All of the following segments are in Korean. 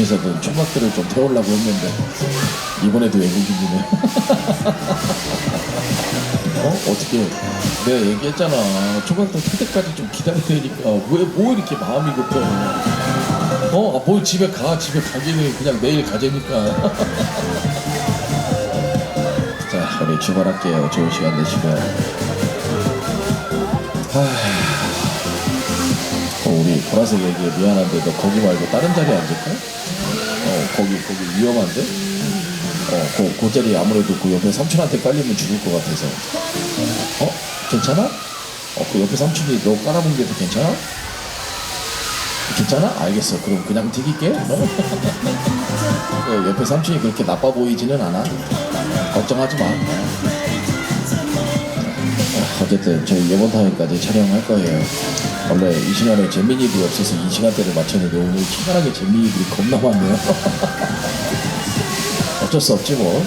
어떻게서든 총각들을 좀 태우려고 했는데 이번에도 외국인이네. 어? 어떻게 내가 얘기했잖아 총각들 탈 때까지 좀 기다려야 되니까 왜 뭐 이렇게 마음이 급해 어? 아, 뭐 집에 가 집에 가기는 그냥 내일 가자니까 자 우리 출발할게요 좋은 시간 되시고요 하... 어, 우리 보라색 얘기에 미안한데 너 거기 말고 다른 자리에 앉을까? 어 거기 거기 위험한데? 어, 그, 그 자리 아무래도 그 옆에 삼촌한테 깔리면 죽을 것 같아서. 어? 괜찮아? 어, 그 옆에 삼촌이 너 깔아본 게도 괜찮아? 괜찮아? 알겠어. 그럼 그냥 튀길게. 어? 그 옆에 삼촌이 그렇게 나빠 보이지는 않아. 걱정하지 마. 어, 어쨌든 저희 이번 타임까지 촬영할 거예요. 원래 이 시간에 재민이들이 없어서 이 시간대를 맞췄는데 오늘 희한하게 재민이들이 겁나 많네요. 어쩔 수 없지 뭐.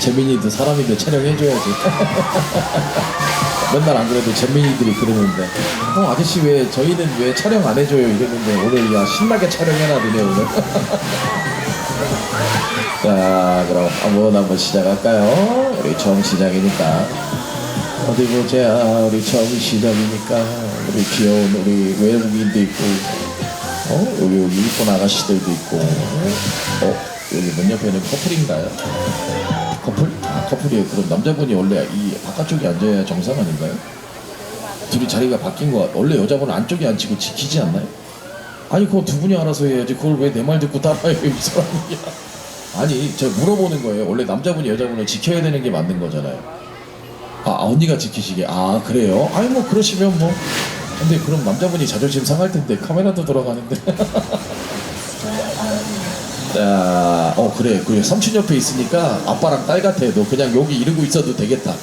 재민이도 사람인데 촬영해줘야지. 맨날 안 그래도 재민이들이 그러는데, 어 아저씨 왜 저희는 왜 촬영 안 해줘요 이랬는데 오늘 야 신나게 촬영해놔 드네 오늘. 자 그럼 한번 한번 시작할까요? 우리 처음 시작이니까 어디 보자 우리 처음 시작이니까 우리 귀여운 우리 외국인도 있고 어 여기 여기 이쁜 아가씨들도 있고 어 여기 문 옆에는 커플인가요? 커플? 아 커플이에요. 그럼 남자분이 원래 이 바깥쪽에 앉아야 정상 아닌가요? 둘이 자리가 바뀐 거 원래 여자분은 안쪽에 앉히고 지키지 않나요? 아니 그거 두 분이 알아서 해야지 그걸 왜 내 말 듣고 따라해요 이 사람이야 아니 제가 물어보는 거예요 원래 남자분이 여자분을 지켜야 되는 게 맞는 거잖아요 아, 아, 언니가 지키시게. 아 그래요? 아니 뭐 그러시면 뭐. 근데 그럼 남자분이 자존심 상할 텐데 카메라도 돌아가는데. 자, 어 그래 그래. 삼촌 옆에 있으니까 아빠랑 딸 같아 너 그냥 여기 이러고 있어도 되겠다.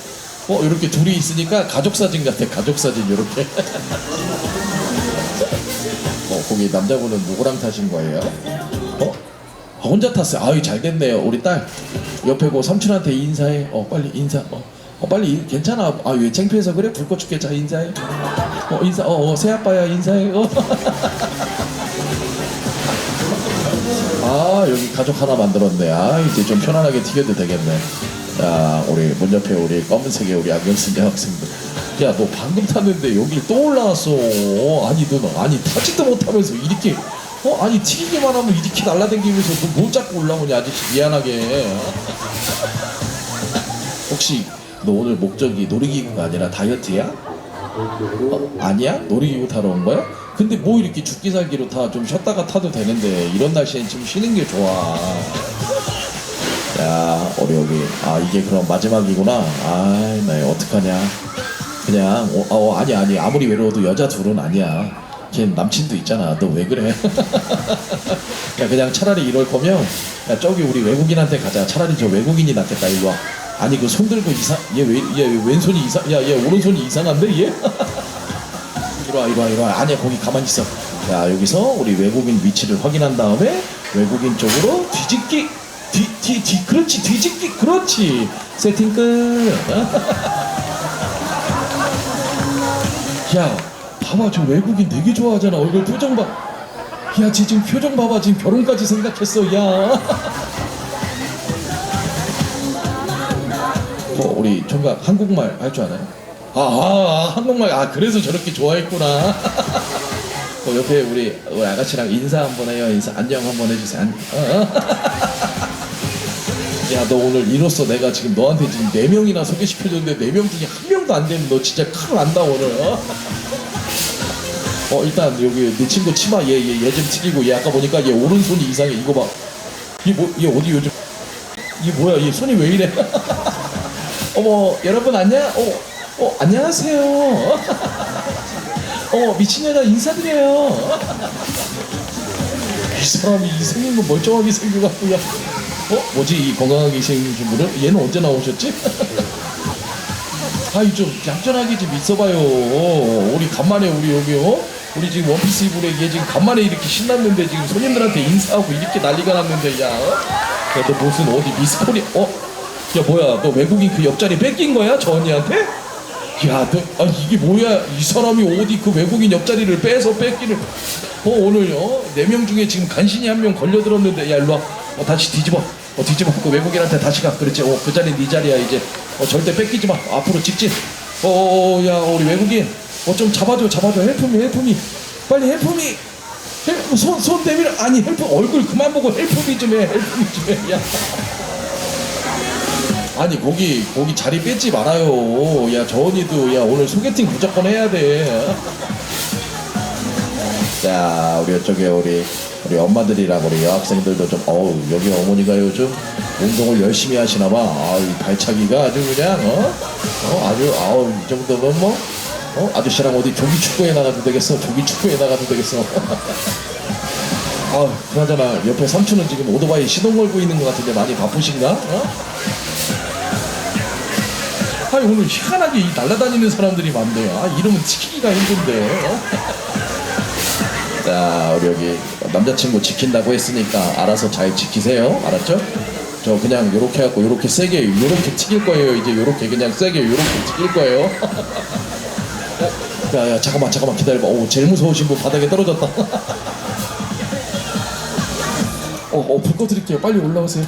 어 이렇게 둘이 있으니까 가족 사진 같아 가족 사진 이렇게. 어 거기 남자분은 누구랑 타신 거예요? 어? 아, 혼자 탔어요. 아유 잘 됐네요 우리 딸. 옆에 고 삼촌한테 인사해. 어 빨리 인사. 어, 어 빨리 인- 괜찮아. 아 왜 창피해서 그래? 불꽃 죽게. 자 인사해. 어 인사 어, 어 새아빠야 인사해. 어. 아 여기 가족 하나 만들었네. 아 이제 좀 편안하게 튀겨도 되겠네. 자 우리 문 옆에 우리 검은색의 우리 안경 쓴 여학생들. 야 너 방금 탔는데 여기 또 올라왔어. 아니 너 아니 타지도 못하면서 이렇게 어 아니 튀기기만 하면 이렇게 날라다니면서 너뭘 자꾸 올라오냐 아저씨. 미안하게. 혹시 너 오늘 목적이 놀이기구가 아니라 다이어트야? 어, 아니야? 놀이기구 타러 온 거야? 근데 뭐 이렇게 죽기 살기로 타좀 쉬었다가 타도 되는데 이런 날씨엔 좀 쉬는 게 좋아. 야, 여기 아 이게 그럼 마지막이구나. 아이 나 어떡하냐. 그냥 어, 어 아니 아니 아무리 외로워도 여자 둘은 아니야. 걔 남친도 있잖아. 너 왜 그래? 야 그냥 차라리 이럴 거면 야 저기 우리 외국인한테 가자. 차라리 저 외국인이 낫겠다. 일로 와. 아니 그 손 들고 이상 얘왜 얘 왼손이 이상 야 얘 오른손이 이상한데 얘? 이리 와 이리 와 이리 와. 아니야 거기 가만히 있어. 자 여기서 우리 외국인 위치를 확인한 다음에 외국인 쪽으로 뒤집기 뒤 뒤 뒤 그렇지 뒤집기 그렇지. 세팅 끝 야 봐봐 저 외국인 되게 좋아하잖아. 얼굴 표정 봐야 쟤 지금 표정 봐봐. 지금 결혼까지 생각했어 야 우리 총각 한국말 할 줄 아나요? 아, 아, 아, 한국말 아 그래서 저렇게 좋아했구나. 어, 옆에 우리 우리 아가씨랑 인사 한번 해요. 인사 안녕 한번 해주세요. 안, 어, 어. 야, 너 오늘 이로써 내가 지금 너한테 지금 네 명이나 소개시켜줬는데 네 명 중에 한 명도 안 되면 너 진짜 큰일 난다 오늘. 어, 어 일단 여기 내 친구 치마 얘 얘 얘 좀 튀기고 얘 아까 보니까 얘 오른손이 이상해. 이거 봐. 얘뭐얘 어디 요즘 이게 뭐야? 얘 손이 왜 이래? 어머 여러분 안녕 어, 어 안녕하세요 어 미친 여자 인사드려요 이 사람이 이 생긴 거 멀쩡하게 생겨갖고 야 어? 뭐지 이 건강하게 생긴 분은 얘는 언제 나오셨지? 아이 좀 얌전하게 좀 있어봐요 우리 간만에 우리 여기 어? 우리 지금 원피스 입으로 얘 지금 간만에 이렇게 신났는데 지금 손님들한테 인사하고 이렇게 난리가 났는데 야 어? 야, 너 무슨 어디 미스코리 어? 야 뭐야 너 외국인 그 옆자리 뺏긴 거야 저 언니한테? 야, 너, 아, 이게 뭐야? 이 사람이 어디 그 외국인 옆자리를 빼서 뺏기를. 어, 오늘, 어, 네 명 중에 지금 간신히 한 명 걸려들었는데, 야, 일로 와. 어, 다시 뒤집어. 어, 뒤집어. 그 외국인한테 다시 가. 그렇지. 어, 그 자리 네 자리야, 이제. 어, 절대 뺏기지 마. 앞으로 직진. 어, 어, 어, 야, 우리 외국인. 어, 좀 잡아줘, 잡아줘. 헬프미, 헬프미. 빨리 헬프미. 헬프, 손, 손 내밀어. 아니, 헬프, 얼굴 그만 보고 헬프미 좀 해. 헬프미 좀 해. 야. 아니 거기 거기 자리 뺏지 말아요. 야 저언니도 야 오늘 소개팅 무조건 해야 돼. 자 우리 이쪽에 우리 우리 엄마들이랑 우리 여학생들도 좀 어우 여기 어머니가 요즘 운동을 열심히 하시나 봐. 아이 발차기가 아주 그냥 어, 어 아주 아우 이 정도면 뭐 어? 아저씨랑 어디 조기 축구에 나가도 되겠어. 조기 축구에 나가도 되겠어. 아 그나저나 옆에 삼촌은 지금 오토바이 시동 걸고 있는 것 같은데 많이 바쁘신가? 어? 아니 오늘 희한하게 이 날아다니는 사람들이 많네요. 아 이름은 지키기가 힘든데. 어? 자 우리 여기 남자친구 지킨다고 했으니까 알아서 잘 지키세요. 알았죠? 저 그냥 요렇게 하고 요렇게 세게 요렇게 튀길 거예요. 이제 요렇게 그냥 세게 요렇게 튀길 거예요. 어? 야, 야 잠깐만 잠깐만 기다려봐. 오 제일 무서우신 분 바닥에 떨어졌다. 어, 어, 불 꺼드릴게요. 빨리 올라오세요.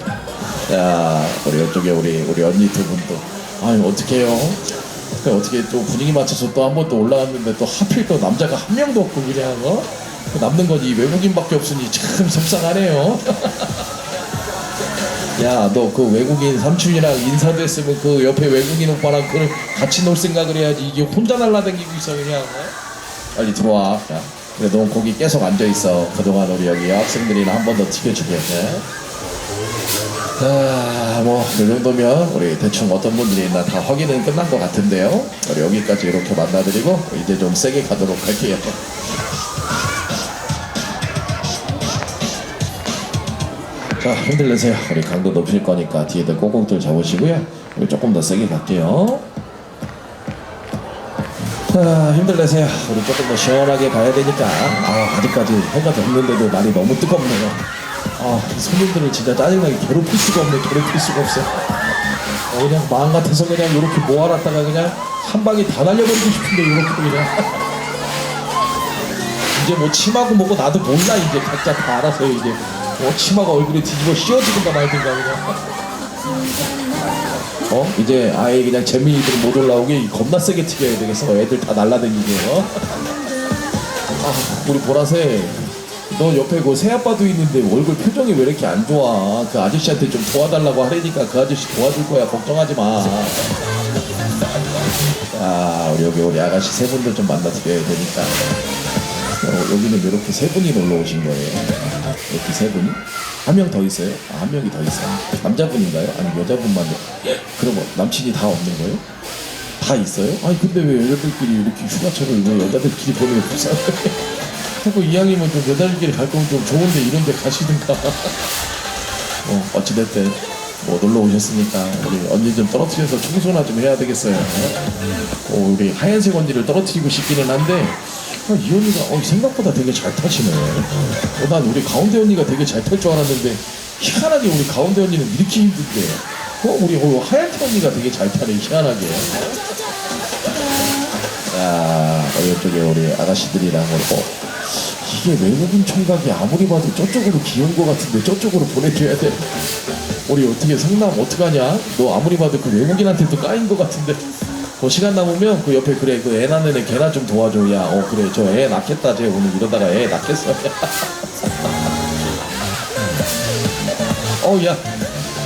야, 우리 이쪽에 우리 우리 언니 두 분도. 아유 어떡해요? 그 어떻게 또 분위기 맞춰서 또 한 번 또 올라왔는데 또 하필 또 남자가 한 명도 없고 그냥 어? 그 남는 건 이 외국인밖에 없으니 참 속상하네요. 야, 너 그 외국인 삼촌이랑 인사도 했으면 그 옆에 외국인 오빠랑 그 같이 놀 생각을 해야지 이게 혼자 날라다니고 있어 그냥. 어? 빨리 들어와. 야, 그래 너 거기 계속 앉아 있어. 그동안 우리 여기 학생들이나 한 번더 튀겨주게. 네? 자, 뭐, 이 정도면 우리 대충 어떤 분들이 있나 다 확인은 끝난 것 같은데요. 우리 여기까지 이렇게 만나드리고 이제 좀 세게 가도록 할게요. 자, 흔들리세요. 우리 강도 높일 거니까 뒤에다 꼭꼭들 잡으시고요. 우리 조금 더 세게 갈게요. 자, 힘들 내세요. 우리 조금 더 시원하게 가야 되니까. 아, 아직까지 해가 졌는데도 날이 너무 뜨겁네요. 아, 이 손님들을 진짜 짜증나게 괴롭힐 수가 없네, 괴롭힐 수가 없어. 어, 그냥 마음 같아서 그냥 이렇게 모아놨다가 그냥 한 방에 다 날려버리고 싶은데, 이렇게 그냥. 이제 뭐 침하고 뭐고 나도 몰라, 이제 각자 다 알아서요, 이제. 어, 치마가 얼굴에 뒤집어 씌워지든가 말든가 그냥. 어? 이제 아예 그냥 재민이들 못 올라오게 겁나 세게 튀겨야 되겠어. 애들 다 날라다니게. 어? 아, 우리 보라색. 너 옆에 그 새아빠도 있는데 얼굴 표정이 왜 이렇게 안 좋아? 그 아저씨한테 좀 도와달라고 하려니까 그 아저씨 도와줄 거야. 걱정하지 마. 아, 우리 여기 우리 아가씨 세 분들 좀 만나드려야 되니까. 어, 여기는 이렇게 세 분이 놀러 오신 거예요. 이렇게 세 분이? 한 명 더 있어요? 아, 한 명이 더 있어요. 남자분인가요? 아니 여자분만? 그럼 뭐 남친이 다 없는 거예요? 다 있어요? 아니 근데 왜 여자들끼리 이렇게 휴가철을 왜 여자들끼리 보내면 불쌍 해? 하고 이왕이면 좀 여자들끼리 갈 거면 좀 좋은데 이런 데 가시든가. 어, 어찌됐든 뭐 놀러 오셨으니까 우리 언니 좀 떨어뜨려서 청소나 좀 해야 되겠어요. 어, 우리 하얀색 언니를 떨어뜨리고 싶기는 한데 어, 이 언니가 어, 생각보다 되게 잘 타시네. 어, 난 우리 가운데 언니가 되게 잘 탈 줄 알았는데 희한하게 우리 가운데 언니는 이렇게 힘든데. 어, 우리 어, 하얀 언니가 되게 잘 타네 희한하게. 자, 우리 이쪽에 우리 아가씨들이랑 어, 이게 외국인 총각이 아무리 봐도 저쪽으로 귀여운 것 같은데 저쪽으로 보내줘야 돼. 우리 어떻게 성남 어떡하냐? 너 아무리 봐도 그 외국인한테 또 까인 것 같은데. 그 시간 남으면 그 옆에 그래 그 애 낳는 애 걔나 좀 도와줘. 야 어 그래 저 애 낳겠다. 쟤 오늘 이러다가 애 낳겠어. 어야.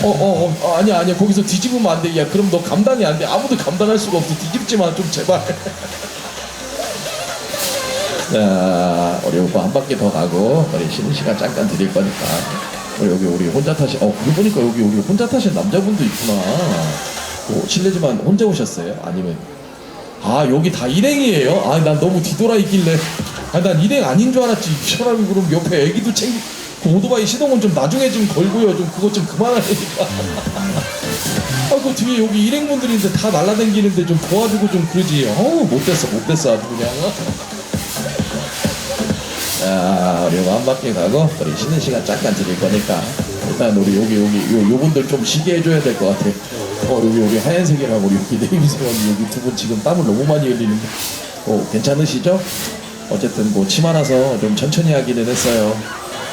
어 어 어 아니야 아니야. 거기서 뒤집으면 안 돼 야 그럼 너 감당이 안 돼. 아무도 감당할 수가 없어. 뒤집지 마 좀 제발 자 우리 오빠 한 바퀴 더 가고 우리 쉬는 시간 잠깐 드릴 거니까. 우리 여기 우리 혼자 타신 어 그러고 보니까 여기 우리 혼자 타신 남자분도 있구나. 어, 실례지만 혼자 오셨어요? 아니면 아 여기 다 일행이에요? 아 난 너무 뒤돌아 있길래. 아난 일행 아닌 줄 알았지. 이 사람이 그럼 옆에 애기도 챙기 그 오토바이 시동은 좀 나중에 좀 걸고요. 좀 그것 좀 그만하니까. 아그 뒤에 여기 일행분들인데 다 날라다니는데 좀 도와주고 좀 그러지. 어우 못됐어 못됐어 아주 그냥 자 우리 이거 한 바퀴 가고 우리 쉬는 시간 잠깐 드릴 거니까 일단 우리 여기 여기 요 요분들 좀 쉬게 해줘야 될 것 같아. 어 여기 여기 하얀색이랑 우리 여기 네임새원 여기 두 분 지금 땀을 너무 많이 흘리는데. 어 괜찮으시죠? 어쨌든 뭐 치마라서 좀 천천히 하기는 했어요.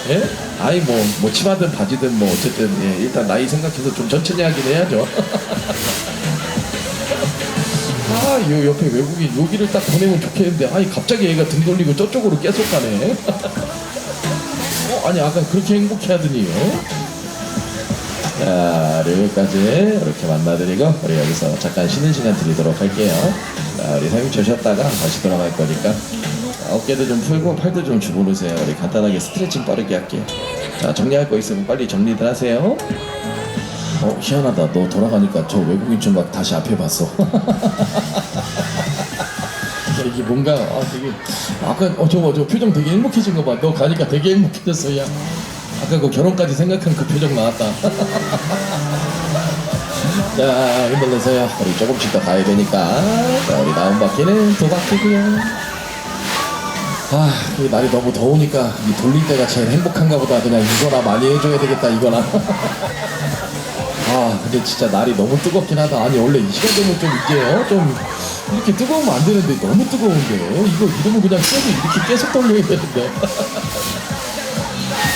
예? 아이 뭐, 뭐 치마든 바지든 뭐 어쨌든 예, 일단 나이 생각해서 좀 천천히 하긴 해야죠. 아, 요 옆에 외국인 여기를 딱 보내면 좋겠는데 아니 갑자기 얘가 등 돌리고 저쪽으로 계속 가네. 어, 아니 아까 그렇게 행복해 하더니요. 자, 여기까지 이렇게 만나드리고 우리 여기서 잠깐 쉬는 시간 드리도록 할게요. 자, 우리 3초 쉬었다가 다시 돌아갈 거니까 자, 어깨도 좀 풀고 팔도 좀 주무르세요. 우리 간단하게 스트레칭 빠르게 할게요. 자, 정리할 거 있으면 빨리 정리들 하세요. 어, 희한하다. 너 돌아가니까 저 외국인 총각 다시 앞에 봤어. 야, 이게 뭔가 아 되게 아까 어 저거 저 표정 되게 행복해진 거 봐. 너 가니까 되게 행복해졌어. 야 아까 그 결혼까지 생각한 그 표정 나왔다. 자 힘들내세요. 우리 조금씩 더 가야 되니까. 자 우리 다음 바퀴는 두 바퀴고요. 아, 이 날이 너무 더우니까 이 돌릴 때가 제일 행복한가 보다. 그냥 이거나 많이 해줘야 되겠다. 이거나. 아 근데 진짜 날이 너무 뜨겁긴 하다 아니 원래 이 시간 되면 좀 이제 어? 좀 이렇게 뜨거우면 안 되는데 너무 뜨거운데 어? 이거 이러면 그냥 쏘고 이렇게 계속 돌려야 되는데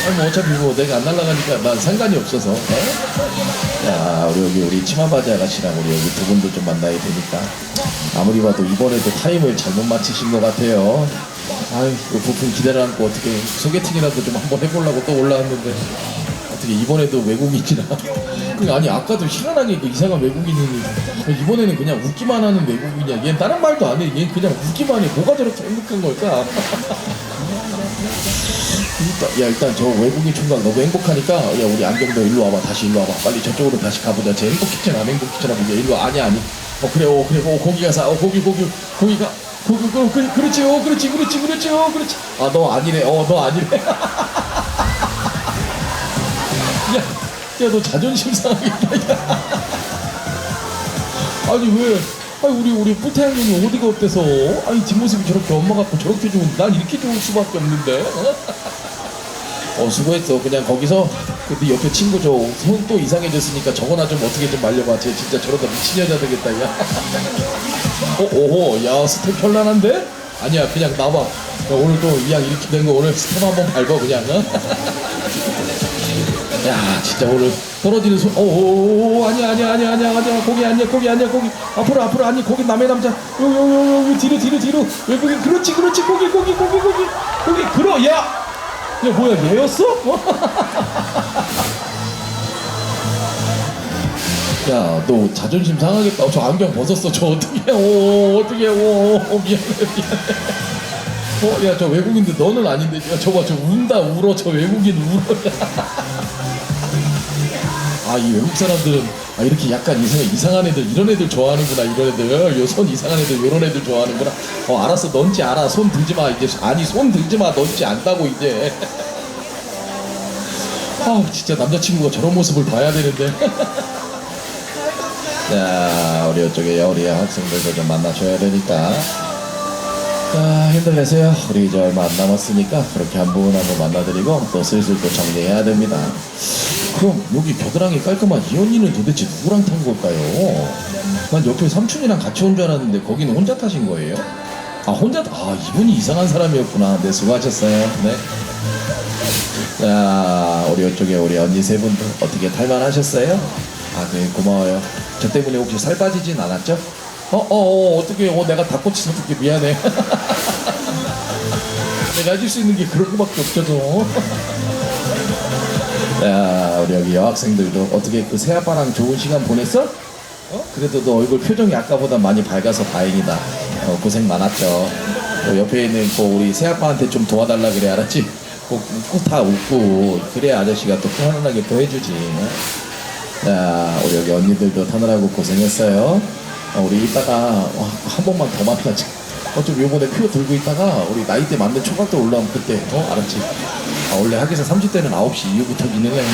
아니 뭐 어차피 뭐 내가 안 날아가니까 난 상관이 없어서 어? 야 우리 여기 우리 치마바지 아가씨랑 우리 여기 두 분도 좀 만나야 되니까 아무리 봐도 이번에도 타임을 잘못 맞추신 것 같아요 아이 그 부품 기대를 안고 어떻게 소개팅이라도 좀 한번 해보려고 또 올라왔는데 어떻게 이번에도 외국인이라 그 아니 아까도 희한하게 그 이상한 외국인이니 이번에는 그냥 웃기만 하는 외국인이야. 얘는 다른 말도 안 해. 얘는 그냥 웃기만 해. 뭐가 저렇게 행복한 걸까? 일단, 야 일단 저 외국인 총각 너무 행복하니까 야 우리 안경도 일로 와봐. 다시 일로 와봐. 빨리 저쪽으로 다시 가보자. 쟤 행복했잖아. 안 행복했잖아. 보게 일로 와. 아니 아니. 어 그래 어 그래. 어 거기 가서 어 거기 거기 거기가. 거기 그, 그, 그렇지 어 그렇지 그렇지 그렇지 어 그렇지. 아 너 아니래. 어 너 아니래. 야, 야, 너 자존심 상하겠다. 야. 아니 왜? 아니 우리 우리 뿌태양님이 어디가 어때서? 아니 뒷모습이 저렇게 엄마 같고 저렇게 좋은 난 이렇게 좋을 수밖에 없는데. 어, 어 수고했어. 그냥 거기서 그네 옆에 친구 저 손 또 이상해졌으니까 저거나 좀 어떻게 좀 말려봐. 쟤 진짜 저러다 미친 여자 되겠다. 야. 어, 오호, 야 스텝 현란한데? 아니야, 그냥 나와. 야, 오늘 또 이왕 이렇게 된 거 오늘 스텝 한번 밟아 그냥. 어? 야 진짜 오늘 떨어지는 손 오오오 아니야 아니야 아니야 아니야 아니야 거기 아니야 거기 아니야 거기. 앞으로 앞으로 아니 거기 남의 남자. 요요요요 뒤로 뒤로 뒤로. 외국인 그렇지 그렇지. 거기 거기 거기 거기. 거기 그러 야야 뭐야 얘였어? 야 너 자존심 상하겠다. 어, 저 안경 벗었어. 저 어떻게 오 어떻게 오 미안해 미안해. 어, 야, 저 외국인들 너는 아닌데, 야, 저봐, 저 운다, 울어, 저 외국인 울어. 아, 이 외국 사람들은, 아, 이렇게 약간 이상한, 이상한 애들, 이런 애들 좋아하는구나, 이런 애들. 요 손 이상한 애들, 이런 애들 좋아하는구나. 어, 알았어, 넌지 알아. 손 들지 마, 이제. 아니, 손 들지 마, 넌지 안다고, 이제. 아, 진짜 남자친구가 저런 모습을 봐야 되는데. 자, 우리 이쪽에 우리 학생들도 좀 만나줘야 되니까. 자, 힘들내세요. 우리 이제 얼마 안 남았으니까 그렇게 한 분 한 분 만나드리고 또 슬슬 또 정리해야 됩니다. 그럼 여기 겨드랑이 깔끔한 이 언니는 도대체 누구랑 탄 걸까요? 난 옆에 삼촌이랑 같이 온 줄 알았는데 거기는 혼자 타신 거예요? 아 혼자 타- 아 이분이 이상한 사람이었구나. 네 수고하셨어요. 네. 자 우리 이쪽에 우리 언니 세 분도 어떻게 탈만하셨어요? 아 그래 고마워요. 저 때문에 혹시 살 빠지진 않았죠? 어, 어, 어, 어 떻게, 어, 내가 닭꼬치 사줄게. 미안해. 내가 해줄 수 있는 게 그런 거밖에 없죠. 야, 우리 여기 여학생들도 어떻게 그 새아빠랑 좋은 시간 보냈어? 어? 그래도 너 얼굴 표정이 아까보다 많이 밝아서 다행이다. 어, 고생 많았죠. 어, 옆에 있는 그 우리 새아빠한테 좀 도와달라 그래, 알았지? 꼭 웃고 다 웃고 그래 아저씨가 또 편안하게 또 해주지. 자, 우리 여기 언니들도 타느라고 고생했어요. 어, 우리 이따가 와, 한 번만 더 만나자. 어좀 요번에 표 들고 있다가 우리 나이대 맞는 초각도 올라오면 그때 어 알았지? 아, 원래 학교에서 30대는 9시 이후부터 기능해.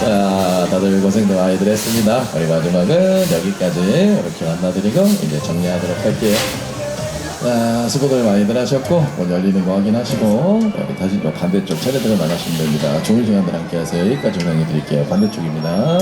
자, 다들 고생도 많이들 했습니다. 우리 마지막은 여기까지 이렇게 만나드리고 이제 정리하도록 할게요. 자, 수고들 많이들 하셨고, 문 열리는 거 확인하시고, 여기 다시 또 반대쪽 차례대로 나가시면 됩니다. 좋은 시간들 함께 하세요. 여기까지 정해 드릴게요. 반대쪽입니다.